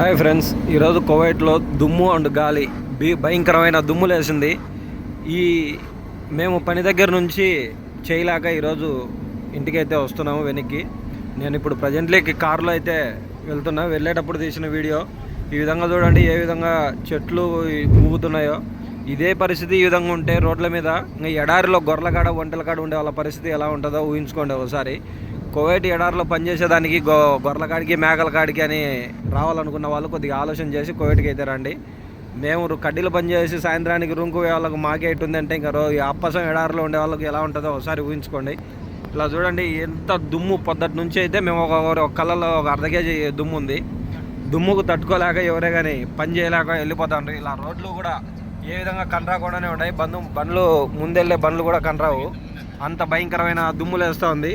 Hi friends ఈరోజు కువైట్లో దుమ్ము అండ్ గాలి బీ భయంకరమైన దుమ్ము లేసింది. ఈ మేము పని దగ్గర నుంచి చేయలేక ఈరోజు ఇంటికైతే వస్తున్నాము వెనక్కి. నేను ఇప్పుడు ప్రజెంట్లీకి కారులో అయితే వెళ్తున్నా. వెళ్ళేటప్పుడు తీసిన వీడియో. ఈ విధంగా చూడండి ఏ విధంగా చెట్లు ఊగుతున్నాయో. ఇదే పరిస్థితి ఈ విధంగా ఉంటే రోడ్ల మీద ఇంకా ఎడారిలో గొర్రెల కాడ ఒంటల కాడ ఉండే వాళ్ళ పరిస్థితి ఎలా ఉంటుందో ఊహించుకోండి ఒకసారి. కువైట్ ఎడారిలో పనిచేసేదానికి గొ గొర్రెల కాడికి మేకల కాడికి అని రావాలనుకున్న వాళ్ళు కొద్దిగా ఆలోచన చేసి కోవిడ్కి అయితే రండి. మేము కడ్డీలు పనిచేసి సాయంత్రానికి రూమ్కి వాళ్ళకి మాకే ఉందంటే ఇంకా రో ఈ అప్పసం ఎడారిలో ఉండే వాళ్ళకి ఎలా ఉంటుందో ఒకసారి ఊహించుకోండి. ఇలా చూడండి ఎంత దుమ్ము పొద్దటి నుంచి అయితే మేము ఒక ఒక కళ్ళలో ఒక అర్ధ కేజీ దుమ్ము ఉంది. దుమ్ముకు తట్టుకోలేక ఎవరే కానీ పని చేయలేక వెళ్ళిపోతాండ్రు. ఇలా రోడ్లు కూడా ఏ విధంగా కనరాకుండానే ఉన్నాయి. బంధు బండ్లు ముందెళ్ళే బండ్లు కూడా కనరావు అంత భయంకరమైన దుమ్ములు వేస్తూ ఉంది.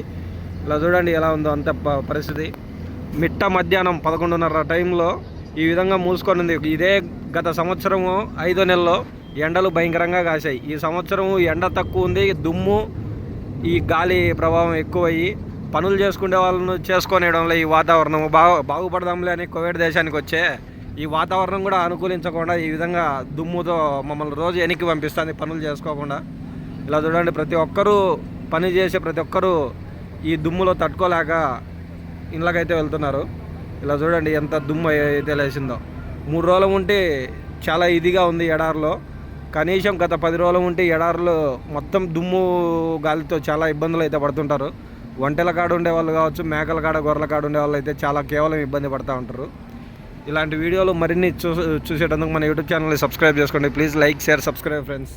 ఇలా చూడండి ఎలా ఉందో అంత పరిస్థితి. మిట్ట మధ్యాహ్నం పదకొండున్నర టైంలో ఈ విధంగా మూసుకొని ఉంది. ఇదే గత సంవత్సరము ఐదో నెలలో ఎండలు భయంకరంగా కాశాయి. ఈ సంవత్సరం ఎండ తక్కువ ఉంది దుమ్ము ఈ గాలి ప్రభావం ఎక్కువయ్యి పనులు చేసుకునే వాళ్ళను చేసుకునేయడంలో ఈ వాతావరణం బాగు బాగుపడదాంలే అని కోవిడ్ దేశానికి వచ్చే ఈ వాతావరణం కూడా అనుకూలించకుండా ఈ విధంగా దుమ్ముతో మమ్మల్ని రోజు వెనక్కి పంపిస్తుంది పనులు చేసుకోకుండా. ఇలా చూడండి ప్రతి ఒక్కరూ పని చేసే ప్రతి ఒక్కరూ ఈ దుమ్ములో తట్టుకోలేక ఇళ్ళకైతే వెళ్తున్నారు. ఇలా చూడండి ఎంత దుమ్ము అయితే లేచిందో. మూడు రోజులు ఉంటే చాలా ఇదిగా ఉంది ఎడారిలో. కనీసం గత పది రోజులు ఉంటే ఎడారిలో మొత్తం దుమ్ము గాలితో చాలా ఇబ్బందులు అయితే పడుతుంటారు. ఒంటెల కాడ ఉండే వాళ్ళు కావచ్చు మేకల కాడ గొర్రెల కాడ ఉండే వాళ్ళు అయితే చాలా కేవలం ఇబ్బంది పడుతూ ఉంటారు. ఇలాంటి వీడియోలు మరిన్ని చూ చూసేటందుకు మన యూట్యూబ్ ఛానల్ని సబ్స్క్రైబ్ చేసుకోండి. Please like share subscribe friends.